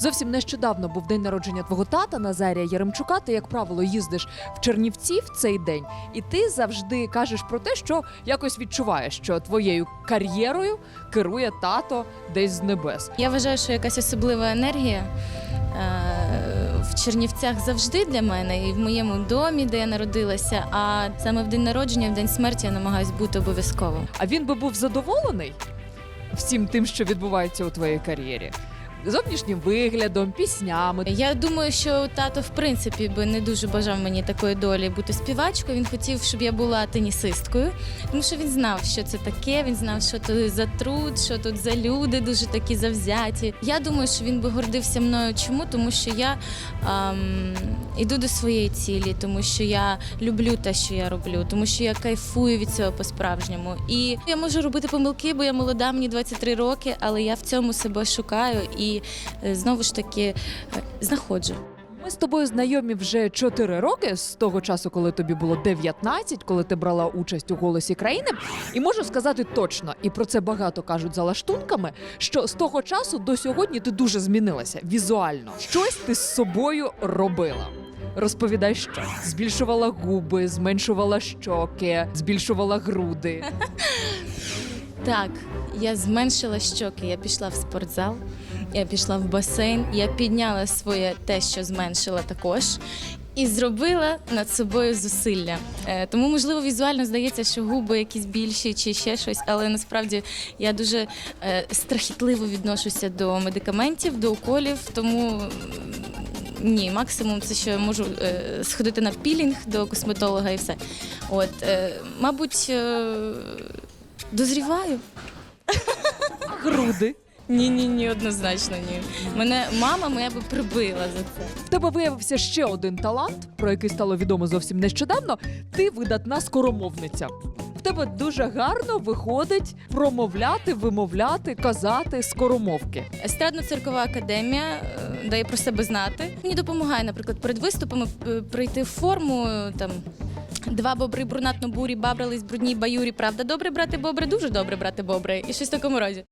Зовсім нещодавно був день народження твого тата Назарія Яремчука. Ти, як правило, їздиш в Чернівці в цей день, і ти завжди кажеш про те, що якось відчуваєш, що твоєю кар'єрою керує тато десь з небес. Я вважаю, що якась особлива енергія е, в Чернівцях завжди для мене, і в моєму домі, де я народилася. А саме в день народження, в день смерті я намагаюсь бути обов'язково. А він би був задоволений всім тим, що відбувається у твоїй кар'єрі. Зовнішнім виглядом, піснями. Я думаю, що тато, в принципі, би не дуже бажав мені такої долі бути співачкою. Він хотів, щоб я була тенісисткою, тому що він знав, що це таке. Він знав, що тут за труд, що тут за люди дуже такі завзяті. Я думаю, що він би гордився мною. Чому? Тому що я ем, іду до своєї цілі, тому що я люблю те, що я роблю, тому що я кайфую від цього по-справжньому. І я можу робити помилки, бо я молода, мені 23 роки, але я в цьому себе шукаю і е, знову ж таки е, знаходжу. Ми з тобою знайомі вже 4 роки з того часу, коли тобі було 19, коли ти брала участь у голосі країни. І можу сказати точно, і про це багато кажуть за лаштунками, що з того часу до сьогодні ти дуже змінилася візуально. Щось ти з собою робила. Розповідай, що збільшувала губи, зменшувала щоки, збільшувала груди. Так, я зменшила щоки, я пішла в спортзал, я пішла в басейн, я підняла своє те, що зменшила також. І зробила над собою зусилля. Е, тому, можливо, візуально здається, що губи якісь більші чи ще щось, але насправді я дуже е, страхітливо відношуся до медикаментів, до уколів. Тому ні, максимум це що я можу е, сходити на пілінг до косметолога і все. От, е, мабуть, е, дозріваю. Груди. Ні, ні, ні, однозначно ні. Мене мама моя би прибила за це. В тебе виявився ще один талант, про який стало відомо зовсім нещодавно. Ти видатна скоромовниця. Тебе дуже гарно виходить промовляти, вимовляти, казати скоромовки. Естрадно-циркова академія е, дає про себе знати. Мені допомагає, наприклад, перед виступами е, прийти в форму там. Два бобри брунатно бурі бабрались брудній баюрі. Правда, добре брати бобри, дуже добре брати бобри. І щось в такому роді.